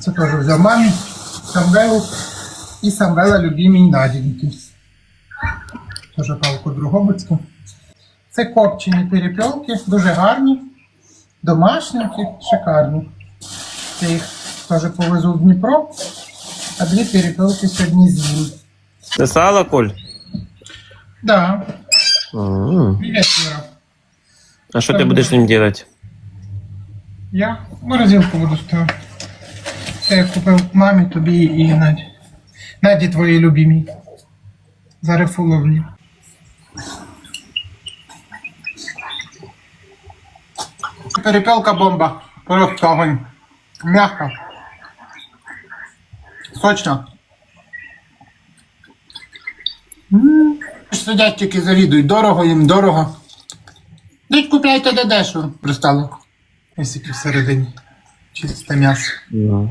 Це теж взяв мамі, самвелу і самвела любимій Надіньки. Теж палку Другобицьку. Це копчені перепілки, дуже гарні, домашні, шикарні. Я їх теж повезу в Дніпро, а дві перепілки сьогодні з'їм. Це сало, Коль? Да, М. привіт, Віра. А що ти будеш з ним робити? Я в морозилку буду ставити. Це я купив мамі, тобі і Наді. Наді твоїй любимій. За рифуловні. Перепелка бомба. Просто огонь. Мягко. Сочно. Сидять тільки завідують. Дорого їм, дорого. Діть купляйте де дешево. Пристало. Ось які всередині. Czyste miasto. No.